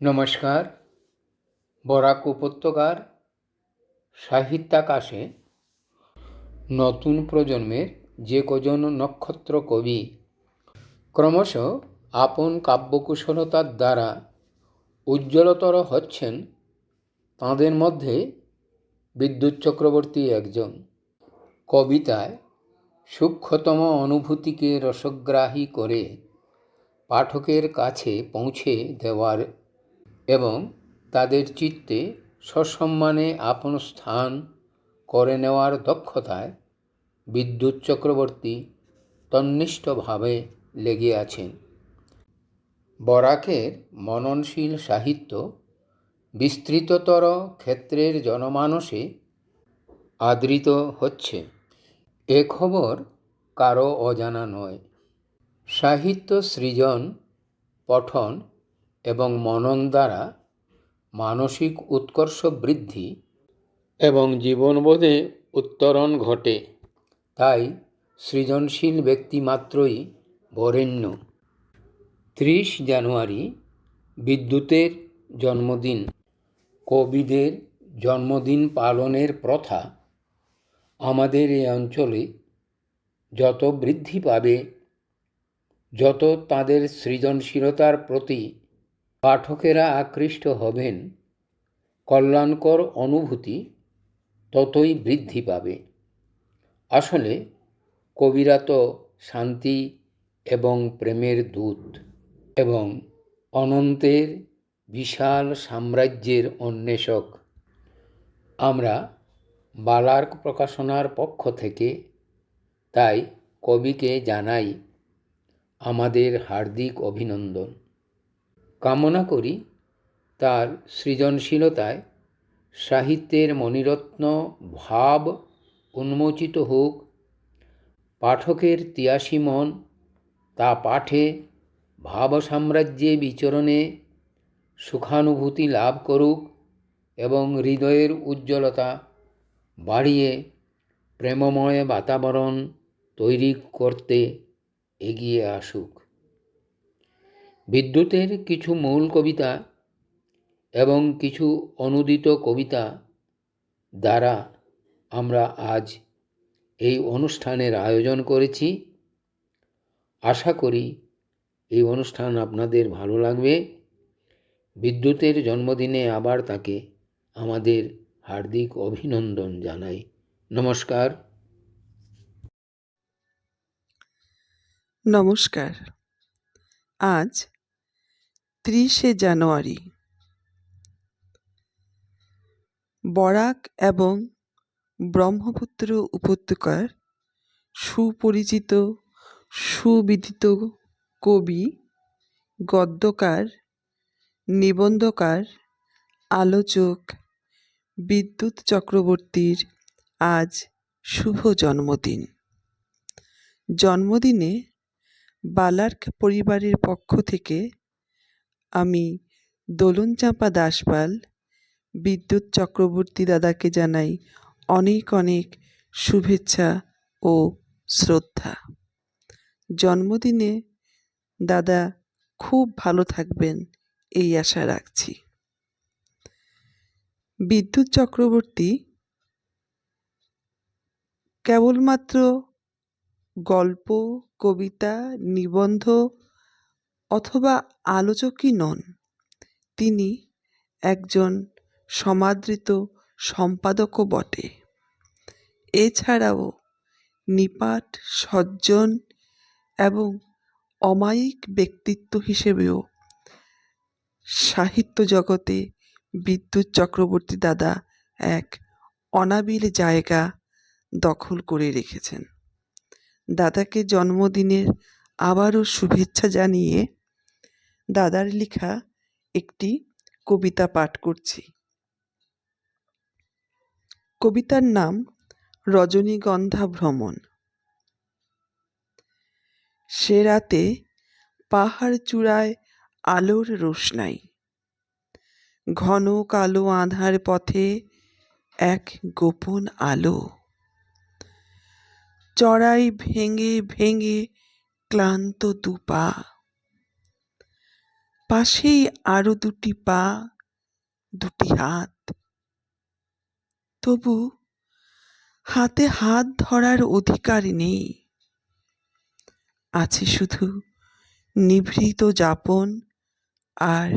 নমস্কার। বরাক উপত্যকার সাহিত্যাকাশে নতুন প্রজন্মের যে কজন নক্ষত্র কবি, ক্রমশ আপন কাব্যকুশলতার দ্বারা উজ্জ্বলতর হচ্ছেন, তাঁদের মধ্যে বিদ্যুৎ চক্রবর্তী একজন। কবিতায় সূক্ষ্মতম অনুভূতিকে রসগ্রাহী করে পাঠকের কাছে পৌঁছে দেওয়ার এবং তাদের চিত্তে সসম্মানে আপন স্থান করে নেওয়ার দক্ষতায় বিদ্যুৎ চক্রবর্তী তন্নিষ্ঠভাবে লেগে আছেন। বরাকের মননশীল সাহিত্য বিস্তৃততর ক্ষেত্রের জনমানসে আদৃত হচ্ছে। এ খবর কারও অজানা নয়। সাহিত্য সৃজন, পঠন এবং মনন দ্বারা মানসিক উৎকর্ষ বৃদ্ধি এবং জীবনবোধে উত্তরণ ঘটে। তাই সৃজনশীল ব্যক্তি মাত্রই বরেণ্য। ত্রিশ জানুয়ারি বিদ্যুতের জন্মদিন। কবিদের জন্মদিন পালনের প্রথা। আমাদের এই অঞ্চলে যত বৃদ্ধি পাবে যত তাদের সৃজনশীলতার প্রতি পাঠকেরা আকৃষ্ট হবেন, কল্যাণকর অনুভূতি ততই বৃদ্ধি পাবে। আসলে কবিরা তো শান্তি এবং প্রেমের দূত এবং অনন্তের বিশাল সাম্রাজ্যের অন্বেষক। আমরা বালার্ক প্রকাশনার পক্ষ থেকে তাই কবিকে জানাই আমাদের হার্দিক অভিনন্দন। কামনা করি তার সৃজনশীলতায় সাহিত্যের মণিরত্ন ভাব উন্মোচিত হোক, পাঠকের তিয়াসী মন তা পাঠে ভাব সাম্রাজ্যে বিচরণে সুখানুভূতি লাভ করুক এবং হৃদয়ের উজ্জ্বলতা বাড়িয়ে প্রেমময় বাতাবরণ তৈরি করতে এগিয়ে আসুক। বিদ্যুতের কিছু মূল কবিতা এবং কিছু অনুদিত কবিতা দ্বারা আমরা আজ এই অনুষ্ঠানের আয়োজন করেছি। আশা করি এই অনুষ্ঠান আপনাদের ভালো লাগবে। বিদ্যুতের জন্মদিনে আবার তাকে আমাদের হার্দিক অভিনন্দন জানাই। নমস্কার। নমস্কার। আজ ত্রিশে জানুয়ারি। বরাক এবং ব্রহ্মপুত্র উপত্যকার সুপরিচিত, সুবিদিত কবি, গদ্যকার, নিবন্ধকার, আলোচক, বিদ্যুৎ চক্রবর্তীর আজ শুভ জন্মদিন। জন্মদিনে বালার্ক পরিবারের পক্ষ থেকে আমি দোলন চাঁপা দাসপাল। বিদ্যুৎ চক্রবর্তী দাদাকে জানাই অনেক অনেক শুভেচ্ছা ও শ্রদ্ধা। জন্মদিনে দাদা খুব ভালো থাকবেন এই আশা রাখছি। বিদ্যুৎ চক্রবর্তী কেবলমাত্র গল্প, কবিতা, নিবন্ধ অথবা আলোচকই নন। তিনি একজন সমাদৃত সম্পাদকও বটে। এছাড়াও নিপাট, সজ্জন এবং অমায়িক ব্যক্তিত্ব হিসেবেও সাহিত্য জগতে বিদ্যুৎ চক্রবর্তী দাদা এক অনাবিল জায়গা দখল করে রেখেছেন। দাদাকে জন্মদিনের আবারও শুভেচ্ছা জানিয়ে দাদার লেখা একটি কবিতা পাঠ করছি। কবিতার নাম রজনীগন্ধা ভ্রমণ। সে রাতে পাহাড় চূড়ায় আলোর রোশনাই। ঘন কালো আধার পথে এক গোপন আলো। চড়াই ভেঙে ভেঙে ক্লান্ত দুপা। পাশেই আরও দুটি পা, দুটি হাত। তবু হাতে হাত ধরার অধিকার নেই। আছে শুধু নিভৃত যাপন আর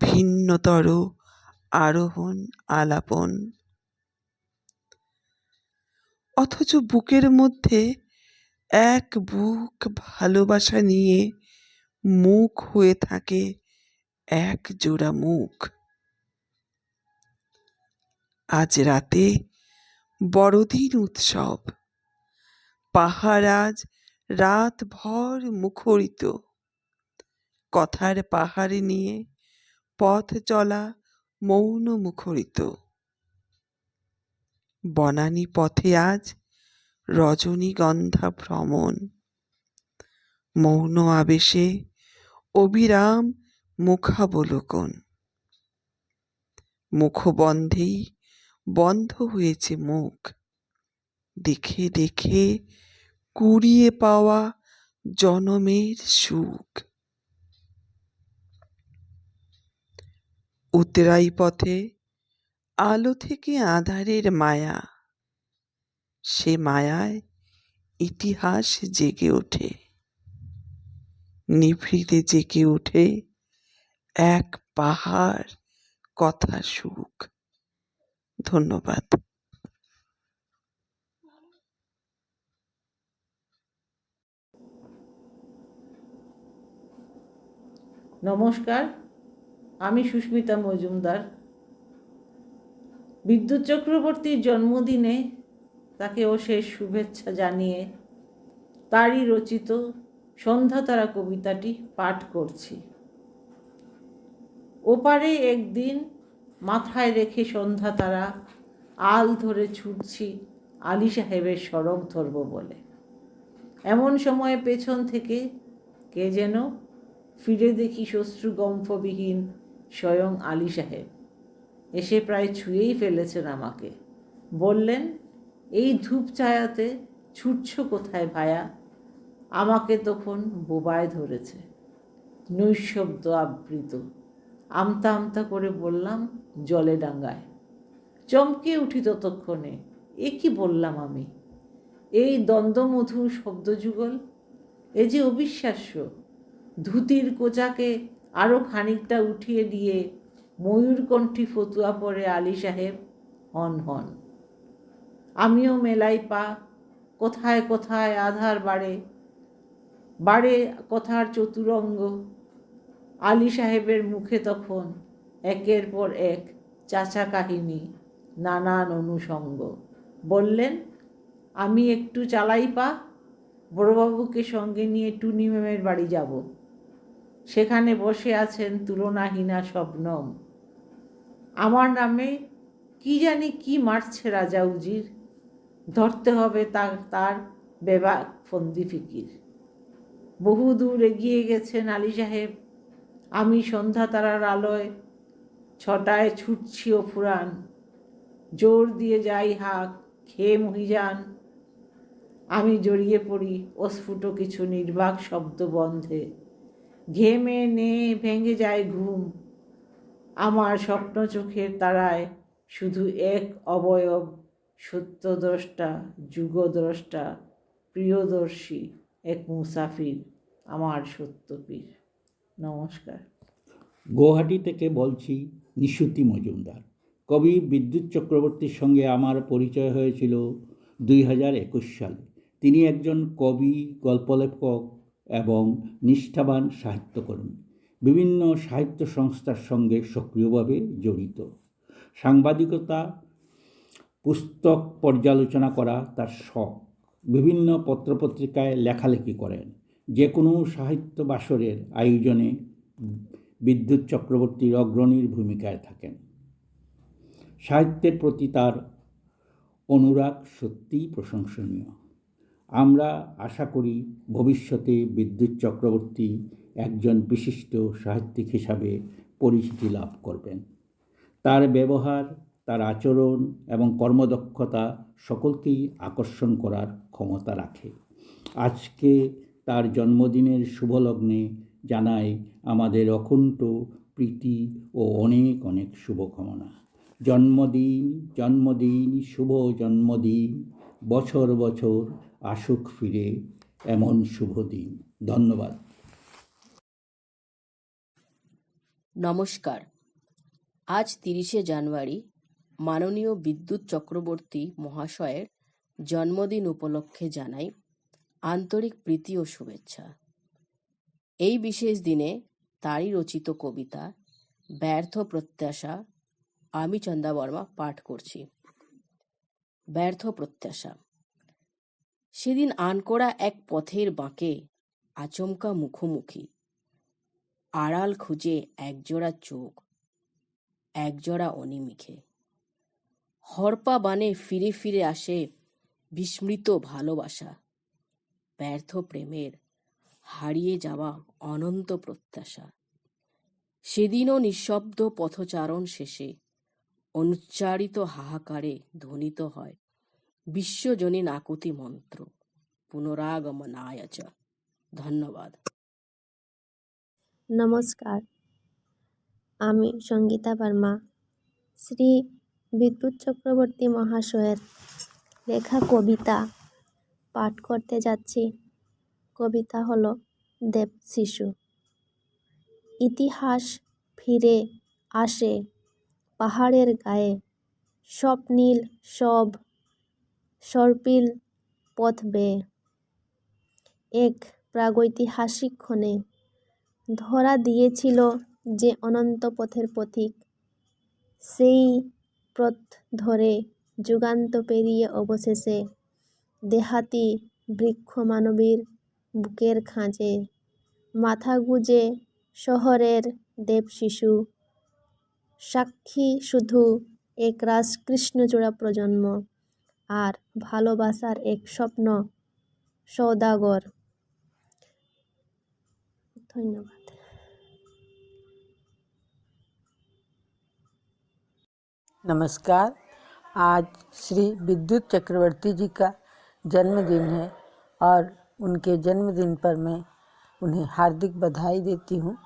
ভিন্নতর আরোহণ আলাপন। অথচ বুকের মধ্যে এক বুক ভালোবাসা নিয়ে মুখ হয়ে থাকে এক জোড়া মুখ। আজ রাতে বড়দিন উৎসব। পাহাড় আজ রাত ভর মুখরিত। কথার পাহাড় নিয়ে পথ চলা মৌন মুখরিত। বনানী পথে আজ রজনীগন্ধা ভ্রমণ। মৌন আবেশে অবিরাম মুখাবলোকন। মুখবন্ধেই বন্ধ হয়েছে মুখ। দেখে দেখে কুড়িয়ে পাওয়া জনমের সুখ। উতরাই পথে আলো থেকে আধারের মায়া। সে মায়ায় ইতিহাস জেগে ওঠে। নিভৃতে জেগে ওঠে এক পাহাড় কথা সুখ ধন্যবাদ। নমস্কার, আমি সুস্মিতা মজুমদার। বিদ্যুৎ চক্রবর্তীর জন্মদিনে তাকে ও শেষ শুভেচ্ছা জানিয়ে তারই রচিত সন্ধ্যাতারা কবিতাটি পাঠ করছি। ওপারে একদিন মাথায় রেখে সন্ধ্যাতারা আল ধরে ছুটছি আলী সাহেবের সড়ক ধরব বলে। এমন সময় পেছন থেকে কে যেন ফিরে দেখি শ্বশ্রুগম্ফবিহীন স্বয়ং আলী সাহেব। এসে প্রায় ছুঁয়েই ফেলেছেন আমাকে। বললেন, এই ধূপ ছায়াতে ছুটছ কোথায় ভায়া? আমাকে তখন বোবায় ধরেছে। নৈশব্দ আবৃত। আমতা আমতা করে বললাম, জলে ডাঙ্গায়। চমকে উঠি ততক্ষণে, এ কি বললাম আমি? এই দ্বন্দ্বমধুর শব্দযুগল? এ যে অবিশ্বাস্য। ধুতির কোচাকে আরও খানিকটা উঠিয়ে দিয়ে ময়ূরকণ্ঠী ফতুয়া পরে আলী সাহেব, হন হন। আমিও মেলাই পা, কোথায় কোথায় আধার বাড়ে বাড়ে কথার চতুরঙ্গ। আলী সাহেবের মুখে তখন একের পর এক চাচা কাহিনী, নানান অনুষঙ্গ। বললেন, আমি একটু চালাই পা, বড়বাবুকে সঙ্গে নিয়ে টুনি ম্যামের বাড়ি যাব। সেখানে বসে আছেন তুলনাহীনা শবনম। আমার নামে কি জানি কি মারছে রাজা উজির ধরতে হবে তার তার বেবাক ফন্দি ফিকির। বহু দূর এগিয়ে গেছেন আলী সাহেব। আমি সন্ধ্যা তারার আলোয় ছটায় ছুটছি ও ফুরান। জোর দিয়ে যাই হাক খেয়ে মহিযান আমি জড়িয়ে পড়ি অস্ফুট কিছু নির্বাক শব্দ বন্ধে। ঘেমে নে ভেঙে যায় ঘুম। আমার স্বপ্ন চোখের তারায় শুধু এক অবয়ব, সত্যদ্রষ্টা, যুগদ্রষ্টা, প্রিয়দর্শী এক মুসাফির। আমার সত্যপীর। নমস্কার। গুয়াহাটি থেকে বলছি? নিশুতি মজুমদার। কবি বিদ্যুৎ চক্রবর্তীর সঙ্গে আমার পরিচয় হয়েছিল দুই হাজার একুশ সালে। তিনি একজন কবি, গল্পলেখক এবং নিষ্ঠাবান সাহিত্যকর্মী। বিভিন্ন সাহিত্য সংস্থার সঙ্গে সক্রিয়ভাবে জড়িত। সাংবাদিকতা, পুস্তক পর্যালোচনা করা তার শখ। বিভিন্ন পত্রপত্রিকায় লেখালেখি করেন। যে কোনো সাহিত্য বাসরের আয়োজনে বিদ্যুৎ চক্রবর্তীর অগ্রণীর ভূমিকায় থাকেন। সাহিত্যের প্রতি তার অনুরাগ সত্যিই প্রশংসনীয়। আমরা আশা করি ভবিষ্যতে বিদ্যুৎ চক্রবর্তী একজন বিশিষ্ট সাহিত্যিক হিসাবে পরিচিতি লাভ করবেন। তার ব্যবহার, তার আচরণ এবং কর্মদক্ষতা সকলকেই আকর্ষণ করার ক্ষমতা রাখে। আজকে তার জন্মদিনের শুভলগ্নে জানাই আমাদের অকুণ্ঠ প্রীতি ও অনেক অনেক শুভকামনা। জন্মদিন জন্মদিন, শুভ জন্মদিন, বছর বছর আসুক ফিরে এমন শুভ দিন। ধন্যবাদ। নমস্কার। আজ তিরিশে জানুয়ারি মাননীয় বিদ্যুৎ চক্রবর্তী মহাশয়ের জন্মদিন উপলক্ষে জানাই আন্তরিক প্রীতি ও শুভেচ্ছা। এই বিশেষ দিনে তারই রচিত কবিতা, ব্যর্থ প্রত্যাশা, আমি চন্দা বর্মা পাঠ করছি। ব্যর্থ প্রত্যাশা। সেদিন আনকোড়া এক পথের বাঁকে আচমকা মুখোমুখি, আড়াল খুঁজে একজোড়া চোখ, একজোড়া অনিমিখে। হরপা বানে ফিরে ফিরে আসে বিস্মৃত ভালোবাসা। ব্যর্থ প্রেমের হারিয়ে যাওয়া অনন্ত প্রত্যাশা। সেদিনও নিঃশব্দ পথচারণ শেষে অনুচ্চারিত হাহাকারে ধ্বনিত হয় বিশ্বজনীন আকুতি মন্ত্র পুনরাগমনায় চ ধন্যবাদ। নমস্কার। আমি সঙ্গীতা বর্মা। শ্রী বিদ্যুৎ চক্রবর্তী মহাশয়ের লেখা কবিতা পাঠ করতে যাচ্ছি। কবিতা হলো দেব শিশু। ইতিহাস ফিরে আসে পাহাড়ের গায়ে। স্বপ্নীল সব সর্পিল পথ বেয়ে। এক প্রাগৈতিহাসিক ক্ষণে ধরা দিয়েছিল যে অনন্ত পথের পথিক। সেই পথ ধরে যুগান্ত পেরিয়ে অবশেষে দেহাতি বৃক্ষ মানবীর বুকের খাঁজে মাথা গুজে শহরের দেব শিশু সাক্ষী শুধু এক রাস কৃষ্ণচূড়া প্রজন্ম আর ভালোবাসার এক স্বপ্ন সৌদাগর ধন্যবাদ नमस्कार आज श्री विद्युत चक्रवर्ती जी का जन्मदिन है और उनके जन्मदिन पर मैं उन्हें हार्दिक बधाई देती हूँ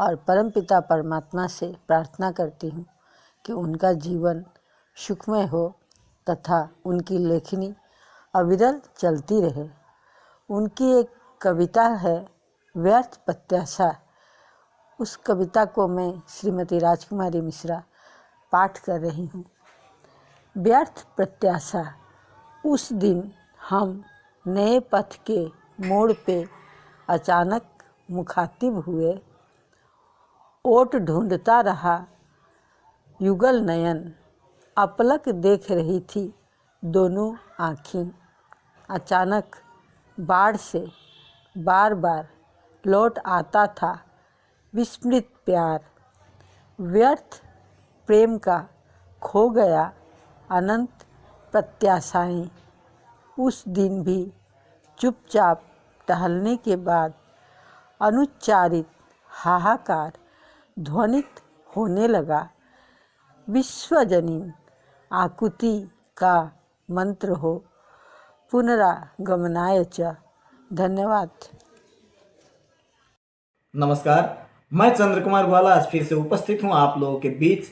और परमपिता परमात्मा से प्रार्थना करती हूँ कि उनका जीवन सुखमय हो तथा उनकी लेखनी अविरल चलती रहे। उनकी एक कविता है, व्यर्थ प्रत्याशा। उस कविता को मैं श्रीमती राजकुमारी मिश्रा पाठ कर रही हूँ। व्यर्थ प्रत्याशा, उस दिन हम नए पथ के मोड़ पे अचानक मुखातिब हुए। ओट ढूंढता रहा युगल नयन। अपलक देख रही थी दोनों आँखें। अचानक बाढ़ से बार बार लौट आता था विस्मृत प्यार। व्यर्थ प्रेम का खो गया अनंत प्रत्याशाएँ। उस दिन भी चुपचाप टहलने के बाद अनुच्चारित हाहाकार ध्वनित होने लगा। विश्वजनीन आकुति का मंत्र हो। पुनरागमनाय च। धन्यवाद। नमस्कार, मैं चंद्र कुमार ग्वाला आज फिर से उपस्थित हूँ आप लोगों के बीच।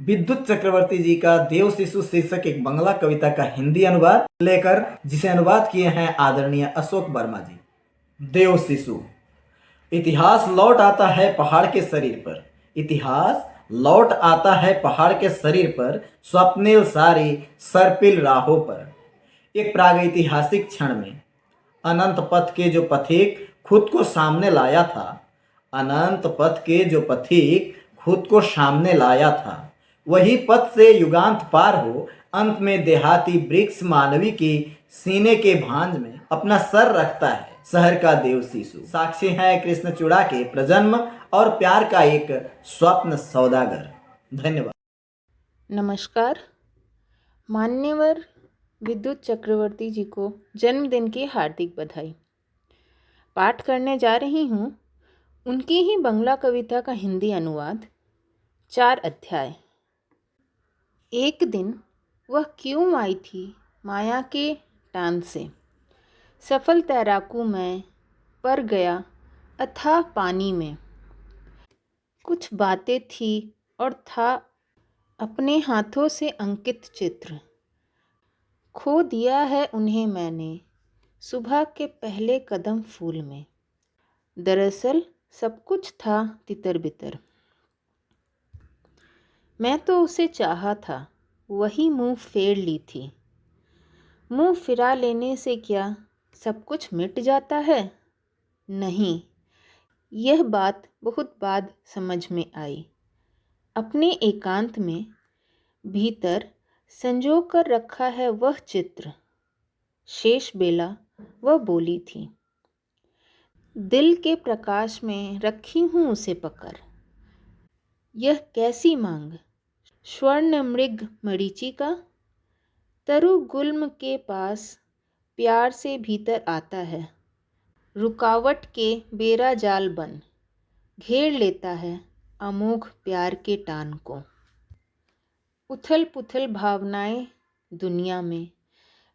विद्युत चक्रवर्ती जी का देव शिशु शीर्षक एक बंगला कविता का हिंदी अनुवाद लेकर, जिसे अनुवाद किए हैं आदरणीय अशोक वर्मा जी। देव शिशु, इतिहास लौट आता है पहाड़ के शरीर पर। इतिहास लौट आता है पहाड़ के शरीर पर, स्वप्निल सारी सरपिल राहों पर। एक प्रागैतिहासिक क्षण में, अनंत पथ के जो पथिक खुद को सामने लाया था, अनंत पथ के जो पथिक खुद को सामने लाया था। वही पथ से युगांत पार हो, अंत में देहाती वृक्ष मानवी की सीने के भांज में अपना सर रखता है, शहर का देव शिशु साक्षी है कृष्णचूड़ा के प्रजन्म और प्यार का एक स्वप्न सौदागर। धन्यवाद। नमस्कार। मान्यवर विद्युत चक्रवर्ती जी को जन्मदिन की हार्दिक बधाई। पाठ करने जा रही हूँ। उनकी ही बंगला कविता का हिंदी अनुवाद, चार अध्याय। एक दिन वह क्यों आई थी माया के टान से? सफल तैराकू मैं पर गया अथा पानी में। कुछ बातें थी और था अपने हाथों से अंकित चित्र। खो दिया है उन्हें मैंने सुबह के पहले कदम फूल में। दरअसल सब कुछ था तितर बितर मैं तो उसे चाहा था, वही मुँह फेर ली थी। मुँह फिरा लेने से क्या सब कुछ मिट जाता है? नहीं, यह बात बहुत बाद समझ में आई। अपने एकांत में भीतर संजो कर रखा है वह चित्र। शेष बेला वह बोली थी, दिल के प्रकाश में रखी हूँ उसे पकड़। यह कैसी मांग? स्वर्ण मृग मरीचि का? तरु गुल्म के पास प्यार से भीतर आता है। रुकावट के बेरा जाल बन। घेर लेता है अमोघ प्यार के टान को। उथल पुथल भावनाएँ दुनिया में।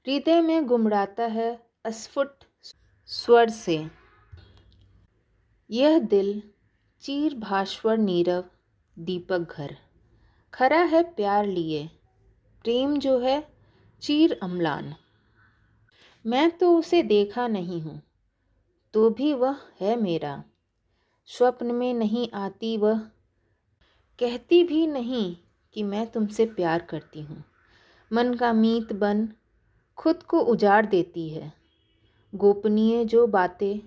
हृदय में गुमराता है अस्फुट स्वर से। यह दिल चीर भास्वर नीरव दीपक घर। खरा है प्यार लिए। प्रेम जो है, चीर अम्लान। मैं तो उसे देखा नहीं हूँ तो भी वह है मेरा। स्वप्न में नहीं आती वह। कहती भी नहीं कि मैं तुमसे प्यार करती हूँ। मन का मीत बन खुद को उजाड़ देती है। गोपनीय जो बातें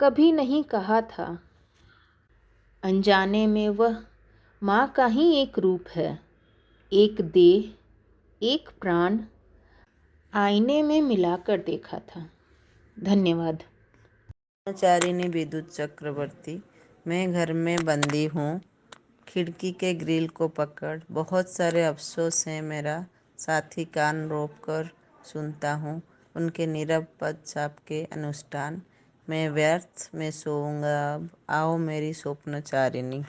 कभी नहीं कहा था अनजाने में वह माँ का ही एक रूप है। एक देह, एक प्राण आईने में मिलाकर देखा था। धन्यवाद। चारिणी विद्युत चक्रवर्ती, मैं घर में बंदी हूँ। खिड़की के ग्रिल को पकड़, बहुत सारे अफसोस हैं मेरा। साथी कान रोक कर सुनता हूँ, उनके नीरव पद छाप के अनुष्ठान। मैं व्यर्थ में सोऊँगा अब। आओ मेरी स्वप्नचारिणी।